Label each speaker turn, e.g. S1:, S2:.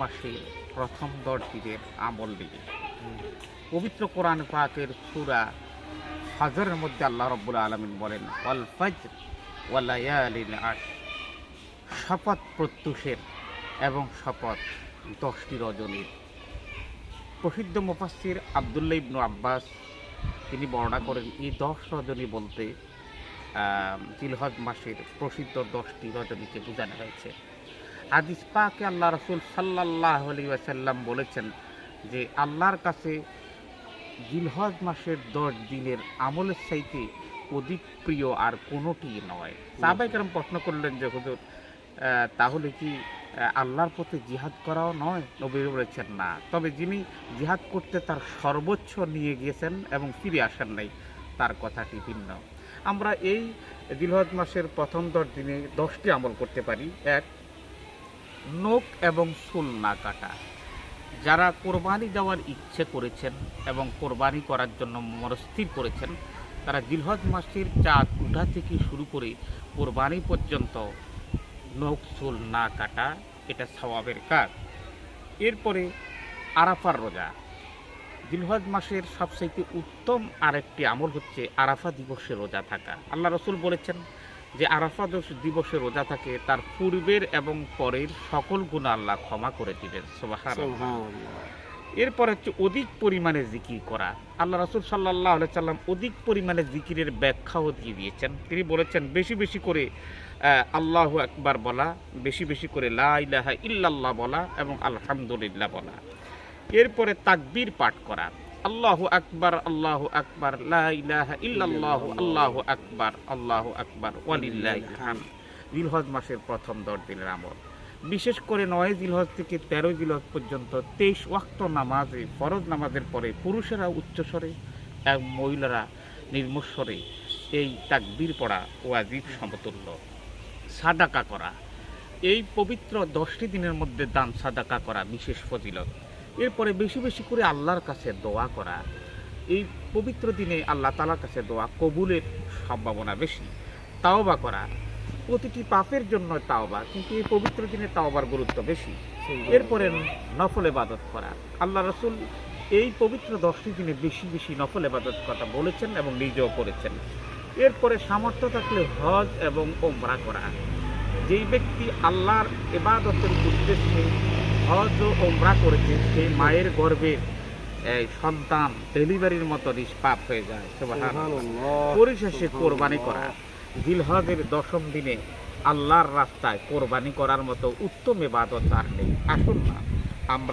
S1: মাসের প্রথম দশ দিনের আমল নিয়ে পবিত্র কোরআন পাকের সুরা ফাজরের মধ্যে আল্লাহ রব্বুল আলমিন বলেন, ওয়াল ফজর ওয়ালায়ালিল আশ শপথ প্রত্যুষের এবং শপথ দশটি রজনীর। প্রসিদ্ধ মুফাসির আবদুল্লাহ ইবনু আব্বাস, তিনি বর্ণনা করেন, এই দশ রজনী বলতে জিলহজ মাসের প্রসিদ্ধ দশটি রজনীকে বোঝানো হয়েছে। হাদিস পাকে আল্লাহ রসুল সাল্লাহ আলী বলেছেন যে আল্লাহর কাছে জিলহজ মাসের দশ দিনের আমলের চাইতে অধিক প্রিয় আর কোনোটি নয়। সাহাবাই কারণ প্রশ্ন করলেন যে, হুজুর তাহলে কি আল্লাহর পথে জিহাদ করাও নয়? নবী বলেছেন, না। তবে যিনি জিহাদ করতে তার সর্বোচ্চ নিয়ে গিয়েছেন এবং ফিরে আসেন নাই, তার কথাটি ভিন্ন। আমরা এই জিলহজ মাসের প্রথম দশ দিনে দশটি আমল করতে পারি। এক নখ এবং চুল না কাটা। যারা কোরবানি দেওয়ার ইচ্ছে করেছেন এবং কোরবানি করার জন্য মনস্থির করেছেন, তারা জিলহজ মাসের চাঁদ উঠা থেকে শুরু করে কোরবানি পর্যন্ত নখ চুল না কাটা, এটা স্বভাবের কাজ। এরপরে আরাফার রোজা। জিলহজ মাসের সবচেয়ে উত্তম আরেকটি আমল হচ্ছে আরাফা দিবসে রোজা থাকা। আল্লাহ রসুল বলেছেন যে আরাফা দিবসে রোজা থাকে তার পূর্বের এবং পরের সকল গুণ আল্লাহ ক্ষমা করে দিবেন। এরপর হচ্ছে অধিক পরিমাণে জিকির করা। আল্লাহ রসুল সাল্লাহ সাল্লাম অধিক পরিমাণে জিকিরের ব্যাখ্যাও দিয়ে দিয়েছেন। তিনি বলেছেন বেশি বেশি করে আল্লাহ একবার বলা বেশি বেশি করে লা ইলাহা ইল্লাল্লাহ বলা এবং আলহামদুলিল্লাহ বলা। এরপরে তাকবীর পাঠ করা। আল্লাহু আকবার, আল্লাহ আকবার, লা ইলাহা ইল্লাল্লাহু, আল্লাহু আকবার আল্লাহু আকবার ওয়ালিল্লাহিল হামদ। জিলহজ মাসের প্রথম দশ দিনের আমল। বিশেষ করে নয় জিলহজ থেকে তেরো জিলহজ পর্যন্ত তেইশ ওয়াক্ত নামাজে, ফরজ নামাজের পরে পুরুষেরা উচ্চস্বরে এবং মহিলারা নির্মস্বরে এই তাকবীর পড়া ওয়াজিব সমতুল্য। সাদাকা করা। এই পবিত্র দশটি দিনের মধ্যে দান সাদাকা করা বিশেষ ফজিলত। এরপরে বেশি বেশি করে আল্লাহর কাছে দোয়া করা। এই পবিত্র দিনে আল্লাহ তালার কাছে দোয়া কবুলের সম্ভাবনা বেশি। তাওবা করা প্রতিটি পাপের জন্য তাওবা কিন্তু এই পবিত্র দিনে তাওবার গুরুত্ব বেশি। এরপরে নফল এবাদত করা। আল্লাহ রসুল এই পবিত্র দশটি দিনে বেশি বেশি নফল এবাদত কথা বলেছেন এবং নিজেও করেছেন। এরপরে সামর্থ্য থাকলে হজ এবং ওমরা করা। যেই ব্যক্তি আল্লাহর এবাদতের উদ্দেশ্যে হজ ও ওমরা করেছে সেই মায়ের গর্ভে এই সন্তান ডেলিভারির মতো নিষ্পাপ হয়ে যায়। পরিশেষে কোরবানি করা। জিলহজের দশম দিনে আল্লাহর রাস্তায় কোরবানি করার মতো উত্তম এবাদত আর নেই। আসুন না আমরা